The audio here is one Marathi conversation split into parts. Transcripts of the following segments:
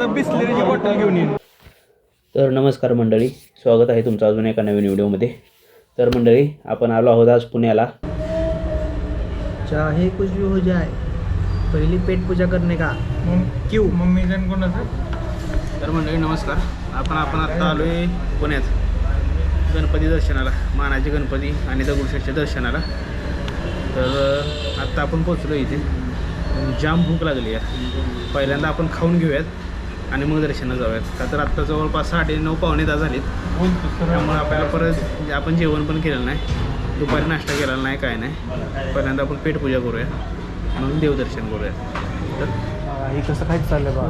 होतं बिस्लेरीची बॉटल घेऊन येईन. तर नमस्कार मंडळी स्वागत आहे तुमचं अजून एका नवीन व्हिडिओमध्ये. तर मंडळी आपण आलो आहोत आज पुण्याला. चाहे कुछ भी हो जाए पहली पेट पूजा करने का क्यू? मम्मी जण कोणाचं? तर मंडळी नमस्कार. आपण आपण आत्ता आलो आहे पुण्यात गणपती दर्शनाला मानाचे गणपती आणि दगडूशेठच्या दर्शनाला. तर आत्ता आपण पोचलो इथे. जाम भूक लागली आहे पहिल्यांदा आपण खाऊन घेऊयात. आणि मग दर्शनाला जाऊयात. का तर आत्ता जवळपास साडे नऊ पावणे दहा झालीत. त्यामुळे आपल्याला परत म्हणजे आपण जेवण पण केलेलं नाही. दुपारी नाश्ता केलेला नाही काय नाही. पहिल्यांदा आपण पेटपूजा करूया. मग देवदर्शन करूया. तर? हे कसं खायचं चाललं बा?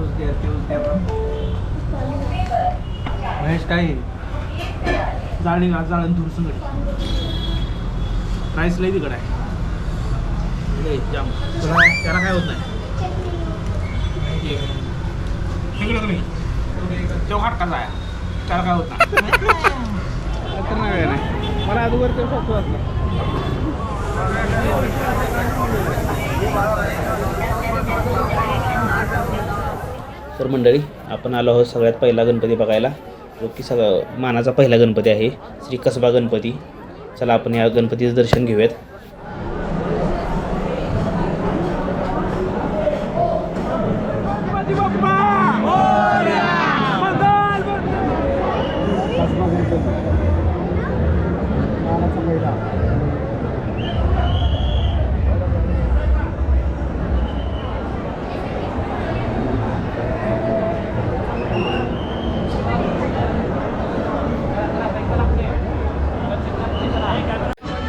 महेश काय? जाळणी जाळण दूर संगडी प्राईस लई तिकडं आहे. लई जाम. त्याला काय होत नाही? इकडं तुम्ही. तेव्हा हाट कसा आहे त्याला काय होत नाही. मला अगोदर ते तर मंडळी आपण आलो आहोत सगळ्यात पहिला गणपती बघायला. जो की सगळं मानाचा पहिला गणपती आहे. श्री कसबा गणपती. चला आपण या गणपतीचं दर्शन घेऊयात.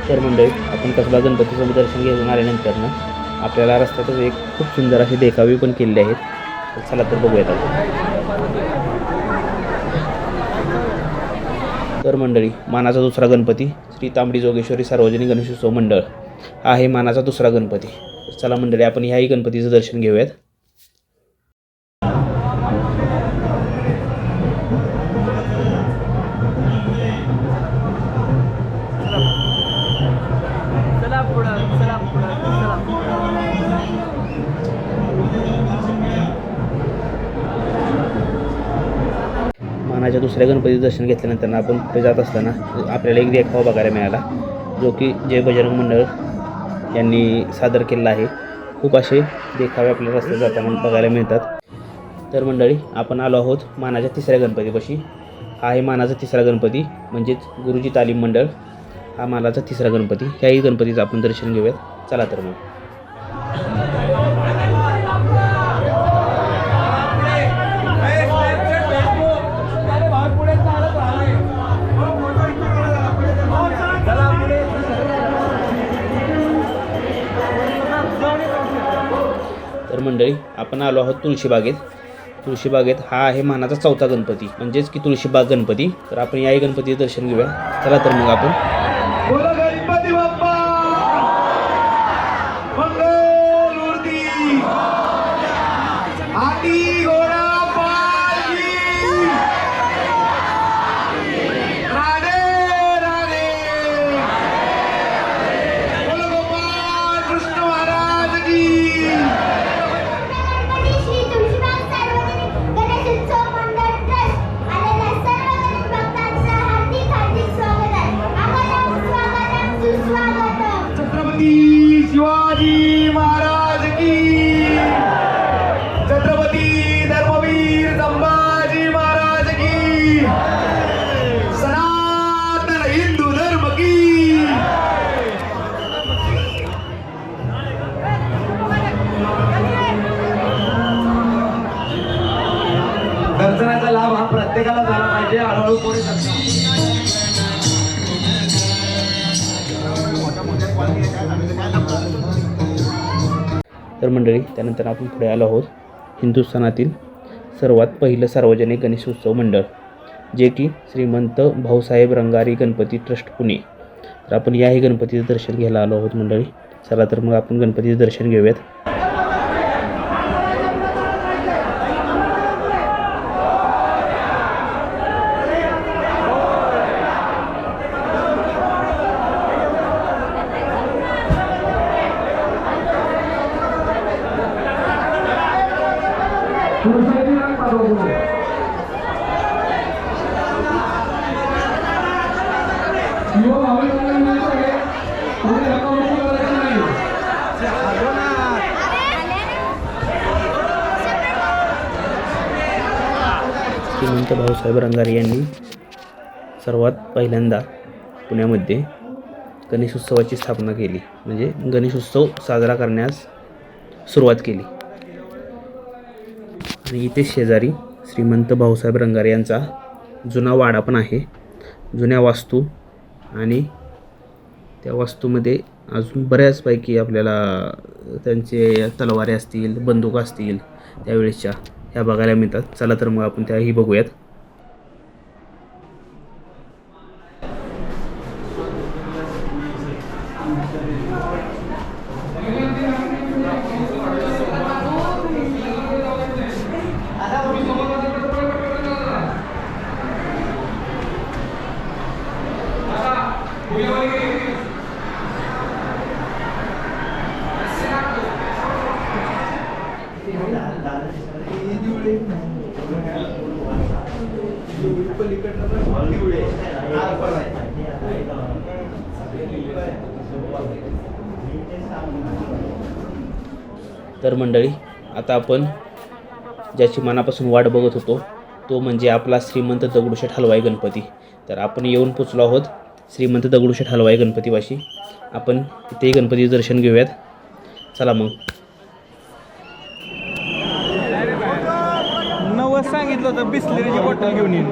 तर मंडळी आपण कसबा गणपतीचं दर्शन घेऊन आल्यानंतर ना आपल्याला रस्त्यातच एक खूप सुंदर असे देखावे पण केलेले आहेत. चला तर बघूयात आपण तर मंडळी मानाचा दुसरा गणपती श्री तांबडी जोगेश्वरी सार्वजनिक गणेशोत्सव मंडळ. हा आहे मानाचा दुसरा गणपती. चला मंडळी आपण ह्याही गणपतीचं दर्शन घेऊयात. मानाच्या दुसऱ्या गणपतीचं दर्शन घेतल्यानंतर आपण पुढे जात असताना आपल्याला एक देखावा बघायला मिळाला जो की जय बजरंग मंडळ यांनी सादर केलेला आहे. खूप असे देखावे आपल्याला रस्त्यात जाताना बघायला मिळतात. तर मंडळी आपण आलो आहोत मानाच्या तिसऱ्या गणपतीपाशी. हा आहे मानाचा तिसरा गणपती म्हणजेच गुरुजी तालीम मंडळ. हा मानाचा तिसरा गणपती. ह्याही गणपतीचं आपण दर्शन घेऊयात. चला तर मग. आपण आलो आहोत तुळशीबागेत तुळशीबागेत हा आहे मानाचा चौथा गणपती. म्हणजेच की तुळशीबाग गणपती. तर आपण याही गणपतीचे दर्शन घेऊया. चला तर मग आपण. हळूहळू कोणी तर मंडळी त्यानंतर आपण पुढे आलो आहोत हिंदुस्थानातील सर्वात पहिलं सार्वजनिक गणेशोत्सव मंडळ जे की श्रीमंत भाऊसाहेब रंगारी गणपती ट्रस्ट पुणे. तर आपण याही गणपतीचं दर्शन घ्यायला आलो आहोत मंडळी. चला तर मग आपण गणपतीचं दर्शन घेऊयात. श्रीमंत भाऊसाहेब रंगारी यांनी सर्वात पहिल्यांदा पुण्यामध्ये गणेशोत्सवाची स्थापना केली. म्हणजे गणेशोत्सव साजरा करण्यास सुरुवात केली. आणि इथे शेजारी श्रीमंत भाऊसाहेब रंगारी यांचा जुना वाडा पण आहे. जुन्या वास्तू आणि त्या वास्तूमध्ये अजून बऱ्याचपैकी आपल्याला त्यांचे तलवारे असतील बंदूक असतील त्यावेळेसच्या ह्या बघायला मिळतात. चला तर मग आपण त्याही बघूयात. तर मंडळी आता आपण ज्याची मनापासून वाट बघत होतो तो म्हणजे आपला श्रीमंत दगडूशेठ हलवाई गणपती. तर आपण येऊन पोचलो आहोत श्रीमंत दगडूशेठ हलवाई गणपतीपाशी. आपण इथेही गणपतीचं दर्शन घेऊयात. चला मग. नवस सांगितलं होतं बिस्लेरीची बॉटल घेऊन येईन.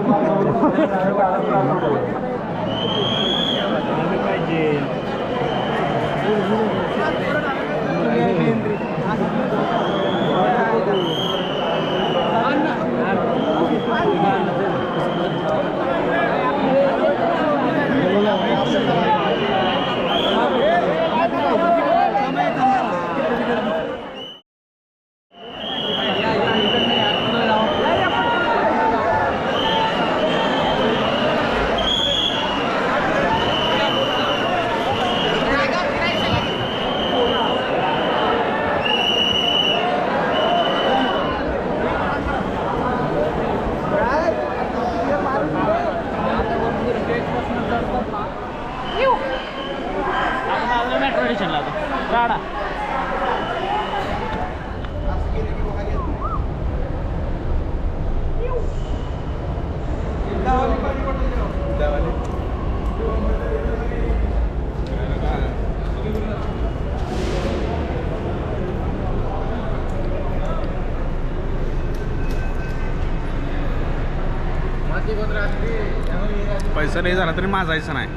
पैसा नाही झाला तरी माझायचं नाही.